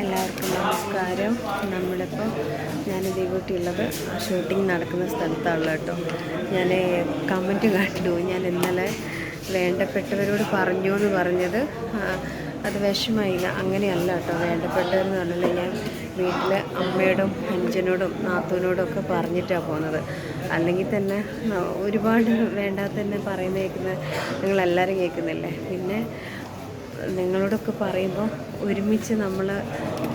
എല്ലാവർക്കും നമസ്കാരം. നമ്മളിപ്പോൾ ഞാൻ ഉള്ളത് ഷൂട്ടിംഗ് നടക്കുന്ന സ്ഥലത്താണല്ലോ കേട്ടോ. ഞാൻ കമന്റ് കണ്ടു ഞാൻ ഇന്നലെ വേണ്ടപ്പെട്ടവരോട് പറഞ്ഞു എന്ന് പറഞ്ഞത് അത് വിഷമായില്ല അങ്ങനെയല്ല കേട്ടോ. വേണ്ടപ്പെട്ടവരെന്ന് പറഞ്ഞാൽ ഞാൻ വീട്ടിൽ അമ്മയോടും അഞ്ചനോടും നാത്തൂനോടും ഒക്കെ പറഞ്ഞിട്ടാണ് പോകുന്നത് അല്ലെങ്കിൽ തന്നെ ഒരുപാട് വേണ്ടാത്ത തന്നെ പറയുന്ന കേൾക്കുന്ന നിങ്ങളെല്ലാവരും കേൾക്കുന്നില്ലേ? പിന്നെ നിങ്ങളോടൊക്കെ പറയുമ്പോൾ ഒരുമിച്ച് നമ്മൾ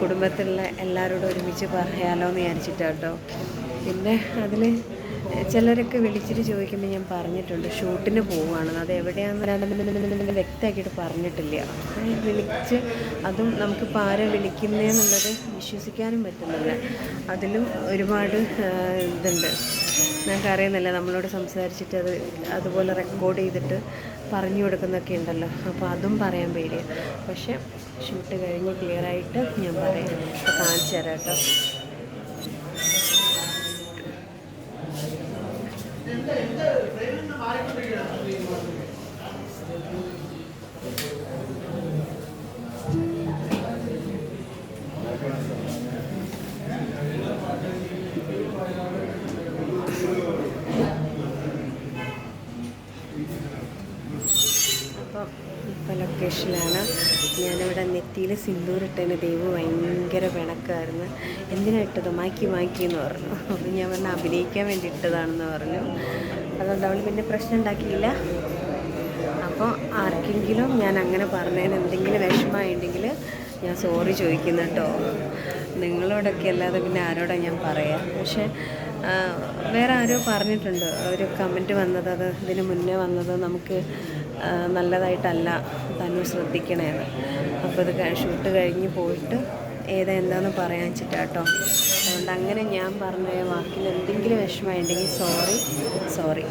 കുടുംബത്തിലുള്ള എല്ലാവരോടും ഒരുമിച്ച് പറയാലോ എന്ന് വിചാരിച്ചിട്ടാട്ടോ. പിന്നെ അതിൽ ചിലരൊക്കെ വിളിച്ചിട്ട് ചോദിക്കുമ്പോൾ ഞാൻ പറഞ്ഞിട്ടുണ്ട് ഷൂട്ടിന് പോവുകയാണെന്ന് അത് എവിടെയാണെന്ന് വ്യക്തമാക്കിയിട്ട് പറഞ്ഞിട്ടില്ല. വിളിച്ച് അതും നമുക്കിപ്പോൾ ആരെ വിളിക്കുന്നതെന്നുള്ളത് വിശ്വസിക്കാനും പറ്റുന്നില്ല. അതിലും ഒരുപാട് ഇതുണ്ട്. ഞങ്ങൾക്ക് അറിയുന്നില്ല നമ്മളോട് സംസാരിച്ചിട്ട് അത് അതുപോലെ റെക്കോർഡ് ചെയ്തിട്ട് പറഞ്ഞു കൊടുക്കുന്നൊക്കെ ഉണ്ടല്ലോ. അപ്പോൾ അതും പറയാൻ പേടിയാണ് പക്ഷേ ഷൂട്ട് കഴിഞ്ഞ് ക്ലിയറായിട്ട് ഞാൻ പറയാം. കാണിച്ചു തരാം കേട്ടോ. അപ്പോൾ ഇപ്പോൾ ലൊക്കേഷനിലാണ് ഞാനിവിടെ നെറ്റിയിൽ സിന്ദൂരിട്ടതിന് ദൈവം ഭയങ്കര പിണക്കായിരുന്നു എന്തിനാ ഇട്ടത്? മാക്കി മാക്കി എന്ന് പറഞ്ഞു. അപ്പം ഞാൻ പറഞ്ഞ അഭിനയിക്കാൻ വേണ്ടി ഇട്ടതാണെന്ന് പറഞ്ഞു. അതുകൊണ്ട് അവൾ പിന്നെ പ്രശ്നം ഉണ്ടാക്കിയില്ല. അപ്പോൾ ആർക്കെങ്കിലും ഞാൻ അങ്ങനെ പറഞ്ഞതിന് എന്തെങ്കിലും വിഷമമായിട്ടുണ്ടെങ്കിൽ ഞാൻ സോറി ചോദിക്കുന്നു കേട്ടോ. നിങ്ങളോടൊക്കെ അല്ലാതെ പിന്നെ ആരോടാ ഞാൻ പറയാം? പക്ഷേ വേറെ ആരോ പറഞ്ഞിട്ടുണ്ട്. ഒരു കമന്റ് വന്നത് അത് ഇതിന് മുന്നേ വന്നത് നമുക്ക് നല്ലതായിട്ടല്ല തന്നെ ശ്രദ്ധിക്കണേന്ന്. അപ്പോൾ ഇത് ഷൂട്ട് കഴിഞ്ഞ് പോയിട്ട് ഏതാ എന്താന്ന് പറയാൻ വെച്ചിട്ടാട്ടോ. അതുകൊണ്ട് അങ്ങനെ ഞാൻ പറഞ്ഞ വാക്കിൽ എന്തെങ്കിലും വിഷമമുണ്ടെങ്കിൽ സോറി സോറി